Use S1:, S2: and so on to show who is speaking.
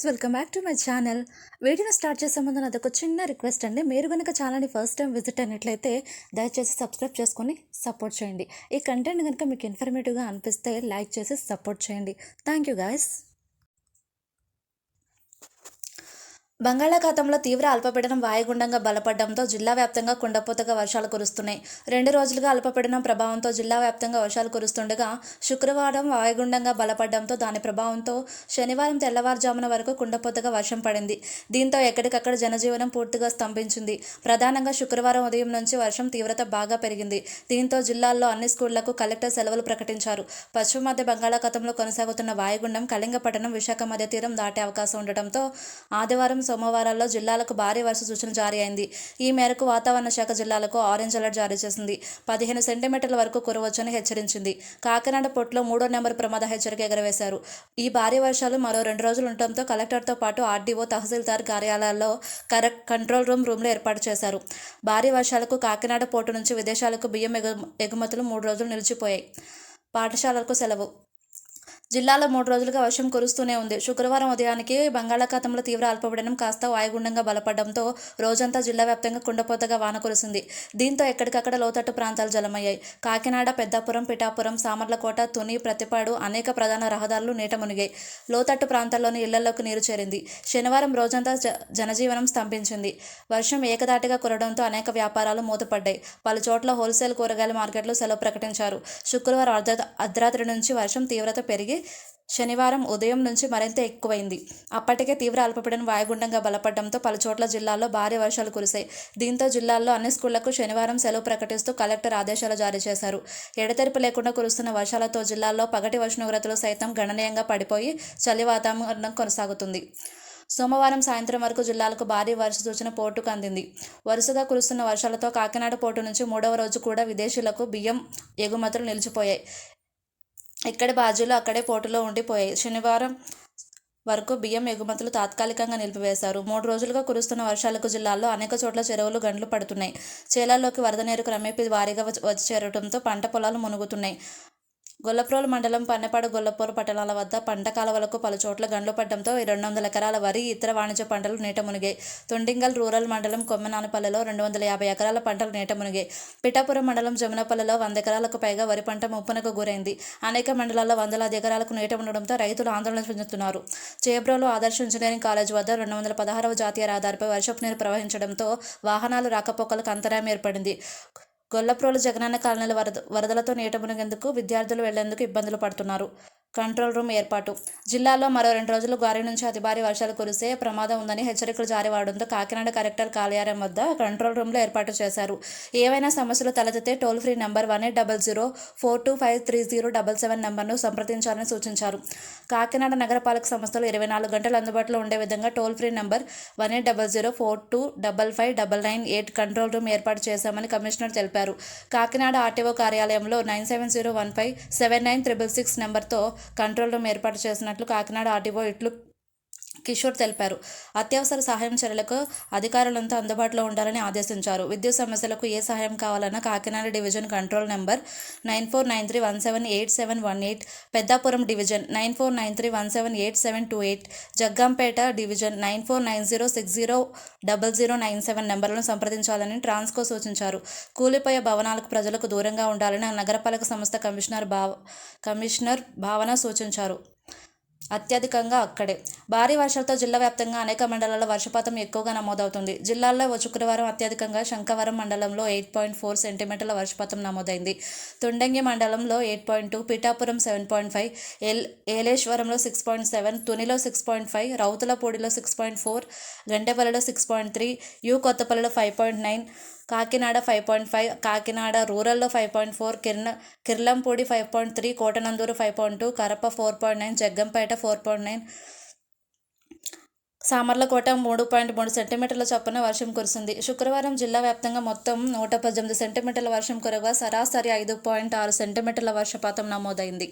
S1: Viewers welcome back to my channel. వీడియోని start చేసే ముందు నాదొక చిన్న రిక్వెస్ట్ అండి. మీరు కనుక ఛానల్ని ఫస్ట్ టైం విజిట్ అయినట్లయితే దయచేసి సబ్స్క్రైబ్ చేసుకొని సపోర్ట్ చేయండి. ఈ కంటెంట్ కనుక మీకు ఇన్ఫర్మేటివ్గా అనిపిస్తే లైక్ చేసి సపోర్ట్ చేయండి. థ్యాంక్ యూ గాయస్ బంగాళాఖాతంలో తీవ్ర అల్పపీడనం వాయుగుండంగా బలపడడంతో జిల్లా వ్యాప్తంగా కుండపోతగా వర్షాలు కురుస్తున్నాయి. రెండు రోజులుగా అల్పపీడనం ప్రభావంతో జిల్లా వ్యాప్తంగా వర్షాలు కురుస్తుండగా శుక్రవారం వాయుగుండంగా బలపడడంతో దాని ప్రభావంతో శనివారం తెల్లవారుజామున వరకు కుండపోతగా వర్షం పడింది. దీంతో ఎక్కడికక్కడ జనజీవనం పూర్తిగా స్తంభించింది. ప్రధానంగా శుక్రవారం ఉదయం నుంచి వర్షం తీవ్రత బాగా పెరిగింది. దీంతో జిల్లాల్లో అన్ని స్కూళ్ళకు కలెక్టర్ సెలవులు ప్రకటించారు. పశ్చిమ మధ్య బంగాళాఖాతంలో కొనసాగుతున్న వాయుగుండం కళింగపట్టణం విశాఖ మధ్య తీరం దాటే అవకాశం ఉండటంతో ఆదివారం సోమవారాల్లో జిల్లాలకు భారీ వర్ష సూచన జారీ అయింది. ఈ మేరకు వాతావరణ శాఖ జిల్లాలకు ఆరెంజ్ అలర్ట్ జారీ చేసింది. పదిహేను సెంటీమీటర్ల వరకు కురవచ్చని హెచ్చరించింది. కాకినాడ పొట్టులో మూడో నెంబర్ ప్రమాద హెచ్చరిక ఎగరవేశారు. ఈ భారీ వర్షాలు మరో రెండు రోజులు ఉండటంతో కలెక్టర్తో పాటు ఆర్డీఓ తహసీల్దార్ కార్యాలయాల్లో కరెక్ట్ కంట్రోల్ రూమ్ రూమ్లో ఏర్పాటు చేశారు. భారీ వర్షాలకు కాకినాడ పోర్టు నుంచి విదేశాలకు బియ్యం ఎగు ఎగుమతులు మూడు రోజులు నిలిచిపోయాయి. పాఠశాలలకు సెలవు జిల్లాలో మూడు రోజులుగా వర్షం కురుస్తూనే ఉంది. శుక్రవారం ఉదయానికి బంగాళాఖాతంలో తీవ్ర అల్పపీడనం కాస్త వాయుగుండంగా బలపడడంతో రోజంతా జిల్లా వ్యాప్తంగా కుండపోతగా వాన కురిసింది. దీంతో ఎక్కడికక్కడ లోతట్టు ప్రాంతాలు జలమయ్యాయి. కాకినాడ పెద్దాపురం పిఠాపురం సామర్లకోట తుని ప్రతిపాడు అనేక ప్రధాన రహదారులు నీట మునిగాయి. లోతట్టు ప్రాంతాల్లోని ఇళ్ళలోకి నీరు చేరింది. శనివారం రోజంతా జ జనజీవనం స్తంభించింది. వర్షం ఏకదాటిగా కురడంతో అనేక వ్యాపారాలు మూతపడ్డాయి. పలు చోట్ల హోల్సేల్ కూరగాయల మార్కెట్లు సెలవు ప్రకటించారు. శుక్రవారం అర్ధ అర్ధరాత్రి నుంచి వర్షం తీవ్రత పెరిగి శనివారం ఉదయం నుంచి మరింత ఎక్కువైంది. అప్పటికే తీవ్ర అల్పపీడనం వాయుగుండంగా బలపడడంతో పలుచోట్ల జిల్లాల్లో భారీ వర్షాలు కురిశాయి. దీంతో జిల్లాల్లో అన్ని స్కూళ్ళకు శనివారం సెలవు ప్రకటిస్తూ కలెక్టర్ ఆదేశాలు జారీ చేశారు. ఎడతెరిపి లేకుండా కురుస్తున్న వర్షాలతో జిల్లాల్లో పగటి ఉష్ణోగ్రతలు సైతం గణనీయంగా పడిపోయి చలి వాతావరణం కొనసాగుతుంది. సోమవారం సాయంత్రం వరకు జిల్లాలకు భారీ వర్ష సూచన పోర్టుకు అందింది. వరుసగా కురుస్తున్న వర్షాలతో కాకినాడ పోర్టు నుంచి మూడవ రోజు కూడా విదేశీయులకు బియ్యం ఎగుమతులు నిలిచిపోయాయి. ఎక్కడి బాజీలో అక్కడే పోటులో ఉండిపోయాయి. శనివారం వరకు బియ్యం ఎగుమతులు తాత్కాలికంగా నిలిపివేశారు. మూడు రోజులుగా కురుస్తున్న వర్షాలకు జిల్లాల్లో అనేక చోట్ల చెరువులు గండ్లు పడుతున్నాయి. చేలల్లోకి వరద నీరు క్రమేపీ వారీగా వచ్చి చేరడంతో పంట పొలాలు మునుగుతున్నాయి. గొల్లప్రోలు మండలం పన్నెపాడు గొల్లపూరు పట్టణాల వద్ద పంట కాలువలకు పలుచోట్ల గండ్లు పడడంతో రెండు వందల ఎకరాల వరి ఇతర వాణిజ్య పంటలు నీట మునిగాయి. తొండింగల్ రూరల్ మండలం కొమ్మనానపల్లెలో రెండు వందల యాభై ఎకరాల పంటలు నీట మునిగాయి. పిఠాపురం మండలం జమునపల్లిలో వంద ఎకరాలకు పైగా వరి పంట ముప్పునకు గురైంది. అనేక మండలాల్లో వందలాది ఎకరాలకు నీట ఉండడంతో రైతులు ఆందోళన చెందుతున్నారు. చేబ్రోలో ఆదర్శ ఇంజనీరింగ్ కాలేజ్ వద్ద రెండు వందల పదహారవ జాతీయ రహదారిపై వర్షపు నీరు ప్రవహించడంతో వాహనాలు రాకపోకలకు అంతరాయం ఏర్పడింది. గొల్లప్రోలు జగనన్న కాలనీల వరద వరదలతో నీట మునిగేందుకు విద్యార్థులు వెళ్ళేందుకు ఇబ్బందులు పడుతున్నారు. కంట్రోల్ రూమ్ ఏర్పాటు. జిల్లాలో మరో రెండు రోజులు భారీ నుంచి అతి భారీ వర్షాలు కురిసే ప్రమాదం ఉందని హెచ్చరికలు జారీ అవడంతో కాకినాడ కలెక్టర్ కార్యాలయం వద్ద కంట్రోల్ రూమ్లో ఏర్పాటు చేశారు. ఏవైనా సమస్యలు తలెత్తితే toll free number one eight double zero four two five three zero double seven నెంబర్ను సంప్రదించాలని సూచించారు. కాకినాడ నగరపాలక సంస్థలు ఇరవై నాలుగు గంటలు అందుబాటులో ఉండే విధంగా toll free number one eight double zero four two double five double nine eight control room ఏర్పాటు చేశామని కమిషనర్ తెలిపారు. కాకినాడ ఆర్టీఓ కార్యాలయంలో nine seven zero one five seven nine triple six నెంబర్తో కంట్రోల్ రూమ్ ఏర్పాటు చేసినట్లు కాకినాడ ఆర్టీఓ ఇట్లు కిషోర్ తెలిపారు. అత్యవసర సహాయం చర్యలకు అధికారులంతా అందుబాటులో ఉండాలని ఆదేశించారు. విద్యుత్ సమస్యలకు ఏ సహాయం కావాలన్నా Kakinada division control number nine four nine three one seven eight seven one eight Peddapuram division nine four nine three one seven eight seven two eight Jaggampeta division nine four nine zero six zero double zero nine seven నెంబర్లను సంప్రదించాలని ట్రాన్స్కో సూచించారు. కూలిపోయే భవనాలకు ప్రజలకు దూరంగా ఉండాలని నగరపాలక సంస్థ commissioner భావ కమిషనర్ భావన సూచించారు. అత్యధికంగా అక్కడే. భారీ వర్షాలతో జిల్లా వ్యాప్తంగా అనేక మండలాల్లో వర్షపాతం ఎక్కువగా నమోదవుతుంది. జిల్లాల్లో శుక్రవారం అత్యధికంగా శంఖవరం మండలంలో ఎయిట్ పాయింట్ ఫోర్ సెంటీమీటర్ల వర్షపాతం నమోదైంది. తుండంగి మండలంలో eight point two Pithapuram seven point five L ఏలేశ్వరంలో సిక్స్ పాయింట్ సెవెన్ తునిలో సిక్స్ పాయింట్ ఫైవ్ రౌతులపూడిలో సిక్స్ పాయింట్ ఫోర్ గంటెపల్లిలో six point three you కొత్తపల్లిలో five point nine Kakinada five point five Kakinada రూరల్లో five point four కిర్ణ Kirlampudi five point three Kotananduru five point two Karapa four point nine Jaggampeta four point nine Samarlakota మూడు point మూడు సెంటీమీటర్ల చొప్పున వర్షం కురిసింది. శుక్రవారం జిల్లా వ్యాప్తంగా మొత్తం నూట పద్దెనిమిది సెంటీమీటర్ల వర్షం కురగా సరాసరి ఐదు పాయింట్ ఆరు సెంటీమీటర్ల వర్షపాతం నమోదైంది.